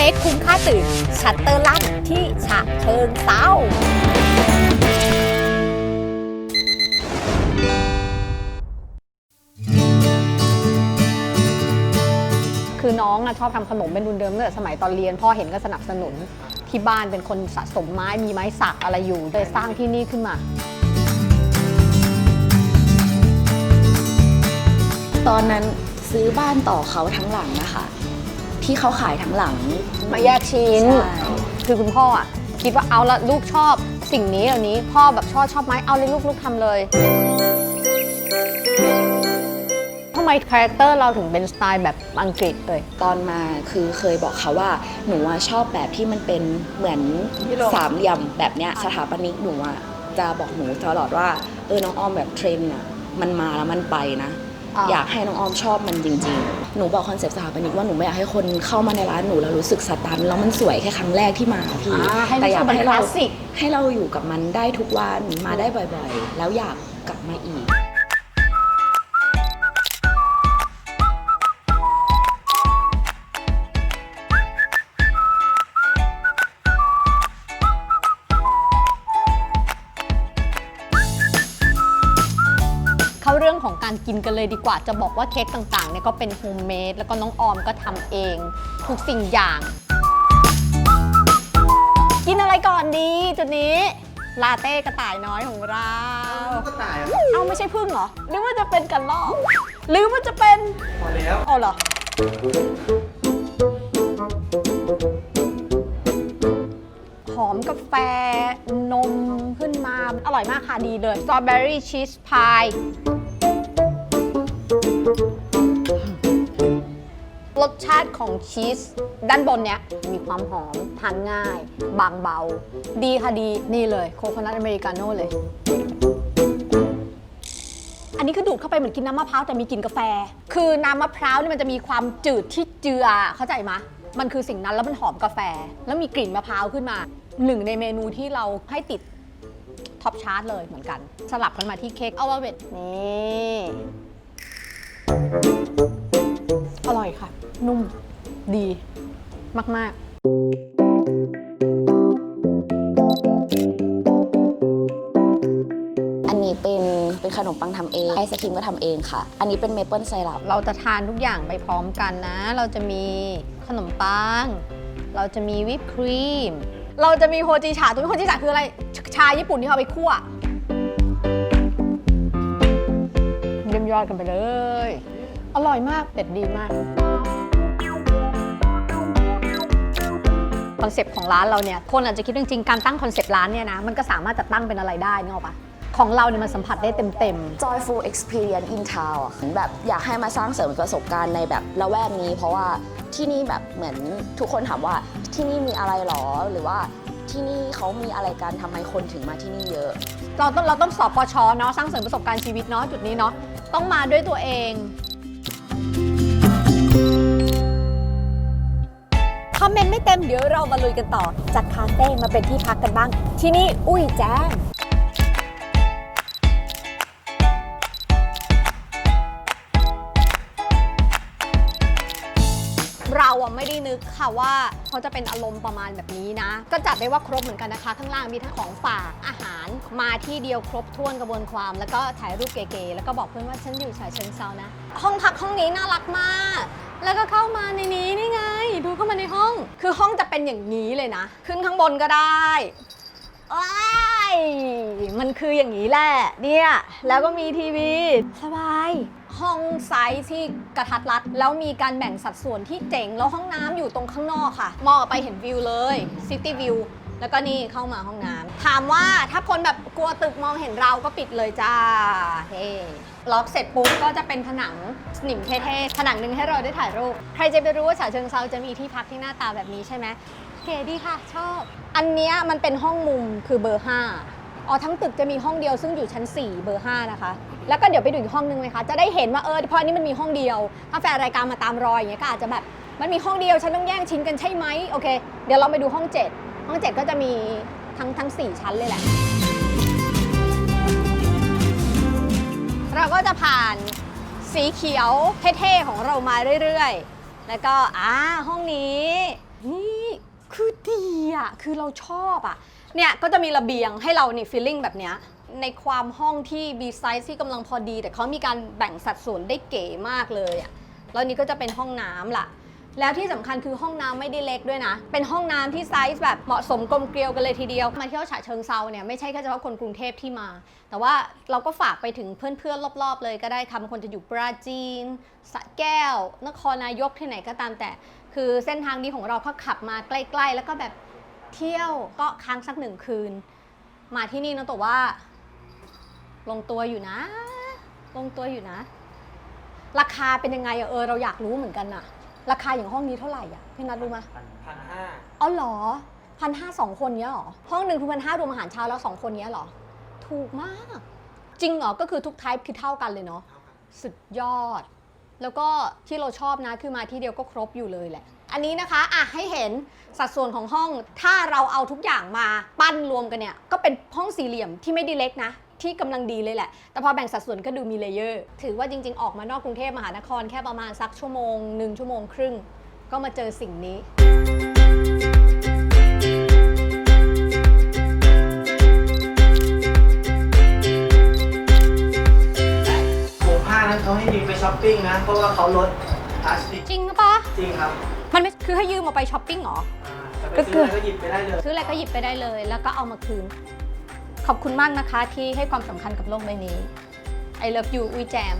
ล็กคุ้มค่าตื่น ชัตเตอร์ลั่นที่ฉะเชิงเซาคือน้องอะชอบทำขนมเป็นดุนเดิมตั้งแต่สมัยตอนเรียน พ่อเห็นก็สนับสนุนที่บ้านเป็นคนสะสมไม้มีไม้สักอะไรอยู่เลยสร้างที่นี่ขึ้นมา ตอนนั้นซื้อบ้านต่อเขาทั้งหลังนะคะ ที่เขาขายทั้งหลัง มาแยกชิ้น ใช่ คือคุณพ่ออะ คิดว่าเอาละลูกชอบสิ่งนี้เหล่านี้พ่อแบบชอบชอบไหมเอาเลยลูกลูกทำเลยทำไมคาแรคเตอร์เราถึงเป็นสไตล์แบบอังกฤษเลย ตอนมาคือเคยบอกเขาว่าหนูว่าชอบแบบที่มันเป็นเหมือนยุโรปสามเหลี่ยมแบบเนี้ยสถาปนิกหนูอะจะบอกหนูตลอดว่าเออน้องออมแบบเทรนด์อะมันมาแล้วมันไปนะ อยากให้น้องออมชอบมันจริง ๆ หนูบอกคอนเซปต์สถาปนิกว่าหนูไม่อยากให้คนเข้ามาในร้านหนูแล้วรู้สึกสตันแล้วมันสวยแค่ครั้งแรกที่มาพี่อ่าให้แต่รู้อสึยากกมันให้คลาเราสสิก ให้เราอยู่กับมันได้ทุกวันมาได้บ่อยๆ แล้วอยากกลับมาอีก การกินกันเลยดีกว่าจะบอกว่าเค้กต่างๆเนี่ยก็เป็นโฮมเมดแล้วก็น้องออมก็ทำเอง ทุกสิ่งอย่าง กินอะไรก่อนดีจุดนี้ลาเต้กระต่ายน้อยของเรา กระต่ายอะเอาไม่ใช่พึ่งเหรอ หรือว่าจะเป็นกันลอกหรือว่าจะเป็นพอแล้วเอาเหรอ หอมกาแฟนมขึ้นมา อร่อยมากค่ะดีเลยสตรอเบอรี่ชีสพาย รสชาติของชีสด้านบนเนี้ยมีความหอม ทานง่าย บางเบา ดีค่ะดีนี่เลย โคโคนัทอเมริกาโน่เลย อันนี้คือดูดเข้าไปเหมือนกินน้ำมะพร้าวแต่มีกลิ่นกาแฟ คือน้ำมะพร้าวนี่มันจะมีความจืดที่เจือเข้าใจไหมมันคือสิ่งนั้นแล้วมันหอมกาแฟ แล้วมีกลิ่นมะพร้าวขึ้นมาหนึ่งในเมนูที่เราให้ติดท็อปชาร์ตเลยเหมือนกัน สลับกันมาที่เค้กอัลเวตนี่ อร่อยค่ะ นุ่มดี มากอันนี้เป็นเป็นขนมปังทำเองไอศครีมก็ทำเองค่ะ อันนี้เป็นเมเปิลไซรัปๆเราจะทานทุกอย่างไปพร้อมกันนะ เราจะมีขนมปัง เราจะมีวิปครีม เราจะมีโฮจิชาตัวนี้โฮจิชาคืออะไรชาญี่ปุ่นที่เอาไปคั่ว ยี่ยมยอดกันไปเลย อร่อยมากเด็ดดีมากคอนเซปต์ของร้านเราเนี่ยคนอาจจะคิดว่าจริงๆการตั้งคอนเซปต์ร้านเนี่ยนะมันก็สามารถจะตั้งเป็นอะไรได้นึกออกปะของเราเนี่ยมันสัมผัสได้เต็ม Joyful Experience in Town อะแบบอยากให้มาสร้างเสริมประสบการณ์ในแบบละแวกนี้ เพราะว่าที่นี่แบบเหมือนทุกคนถามว่าที่นี่มีอะไรหรอหรือว่าที่นี่เขามีอะไรกันทำไมคนถึงมาที่นี่เยอะ ๆ เราต้องเราต้องสอบปชเนาะสร้างเสริมประสบการณ์ชีวิตเนาะจุดนี้เนาะ ต้องมาด้วยตัวเองคอมเมนต์ไม่เต็มเดี๋ยวเรามาลุยกันต่อ จากคาเฟ่มาเป็นที่พักกันบ้าง ที่นี่อุ้ยแจ้ง ไม่ได้นึกค่ะว่าเขาจะเป็นอารมณ์ประมาณแบบนี้นะ ก็จัดได้ว่าครบเหมือนกันนะคะ ข้างล่างมีทั้งของฝากอาหารมาที่เดียวครบถ้วนกระบวนความ แล้วก็ถ่ายรูปเก๋ๆแล้วก็บอกเพื่อนว่าฉันอยู่ฉะเชิงเซานะ ห้องพักห้องนี้น่ารักมาก แล้วก็เข้ามาในนี้นี่ไง ดูเข้ามาในห้อง คือห้องจะเป็นอย่างนี้เลยนะ ขึ้นข้างบนก็ได้ว้ายมันคืออย่างนี้แหละ เนี่ย แล้วก็มีทีวี สบาย ห้องไซส์ที่กระทัดรัด แล้วมีการแบ่งสัดส่วนที่เจ๋ง แล้วห้องน้ำอยู่ตรงข้างนอกค่ะ มองออกไปเห็นวิวเลยซิตี้วิวแล้วก็นี่เข้ามาห้องน้ำถามว่าถ้าคนแบบกลัวตึกมองเห็นเราก็ปิดเลยจ้าเฮ้ล็อกเสร็จปุ๊บก็จะเป็นผนังสนิมเท่ๆผนังหนึ่งให้เราได้ถ่ายรูป ใครจะไปรู้ว่าฉะเชิงเซาจะมีที่พักที่หน้าตาแบบนี้ใช่ไหมเก๋ดีค่ะ ชอบ อันเนี้ยมันเป็นห้องมุมคือเบอร์ 5อ๋อทั้งตึกจะมีห้องเดียวซึ่งอยู่ชั้น 4 เบอร์ 5 นะคะ แล้วก็เดี๋ยวไปดูอีกห้องนึงเลยค่ะ จะได้เห็นว่าเออเพราะอันนี้มันมีห้องเดียว ถ้าแฟนรายการมาตามรอยอย่างเงี้ยก็อาจจะแบบมันมีห้องเดียวฉันต้องแย่งชิ้นกันใช่ไหมโอเค เดี๋ยวเราไปดูห้อง 7 ห้อง 7 ก็จะมีทั้งทั้ง 4 ชั้นเลยแหละ เราก็จะผ่านสีเขียวเท่ๆของเรามาเรื่อยๆ แล้วก็อ่าห้องนี้นี่คือดีอะคือเราชอบอะเนี่ยก็จะมีระเบียงให้เรานี่ฟีลลิ่งแบบเนี้ย ในความห้องที่มีไซส์ที่กำลังพอดี แต่เขามีการแบ่งสัดส่วนได้เก๋มากเลยอะแล้วนี่ก็จะเป็นห้องน้ำล่ะ แล้วที่สำคัญคือห้องน้ำไม่ได้เล็กด้วยนะ เป็นห้องน้ำที่ไซส์แบบเหมาะสมกลมเกลียวกันเลยทีเดียว มาเที่ยวฉะเชิงเซาเนี่ยไม่ใช่แค่เฉพาะคนกรุงเทพที่มา แต่ว่าเราก็ฝากไปถึงเพื่อนๆรอบๆ เลยก็ได้ค่ะบางคนจะอยู่ปราจีนสระแก้ว นครนายกที่ไหนก็ตามแต่ คือเส้นทางนี้ของเราเขาขับมาใกล้ ๆ แล้วก็แบบเที่ยวก็ค้างสักหนึ่งคืน มาที่นี่นะตัวว่า ลงตัวอยู่นะ ลงตัวอยู่นะ ราคาเป็นยังไงอะเออเราอยากรู้เหมือนกันอะราคาอย่างห้องนี้เท่าไหร่อะพี่นัทรู้ไหมพันห้าอ๋อเหรอพันห้าสองคนเนี้ยเหรอ ห้องหนึ่งคือพันห้ารวมอาหารเช้าแล้วสองคนเนี้ยเหรอ ถูกมาก จริงเหรอ ก็คือทุกไทป์คือเท่ากันเลยเนาะ สุดยอด แล้วก็ที่เราชอบนะ คือมาที่เดียวก็ครบอยู่เลยแหละ อันนี้นะคะอะให้เห็นสัดส่วนของห้อง ถ้าเราเอาทุกอย่างมาปั้นรวมกันเนี่ย ก็เป็นห้องสี่เหลี่ยมที่ไม่ได้เล็กนะ ที่กำลังดีเลยแหละ แต่พอแบ่งสัดส่วนก็ดูมีเลเยอร์ ถือว่าจริง ๆ ออกมานอกกรุงเทพมหานครแค่ประมาณสักชั่วโมงหนึ่งชั่วโมงครึ่ง ก็มาเจอสิ่งนี้หมู่ห้านั้นเขาให้ยืมไปช้อปปิ้งนะ เพราะว่าเขาลดพลาสติก จริงหรือปะจริงครับมันไม่คือให้ยืมมาไปช้อปปิ้งเหรออ่าจะไปก็คืซื้อออะไรก็หยิบไปได้เลย ซื้ออะไรก็หยิบไปได้เลย แล้วก็เอามาคืนข อบคุณมากนะคะที่ให้ความสำคัญกับโลกใบนี้ I love you อุยแจม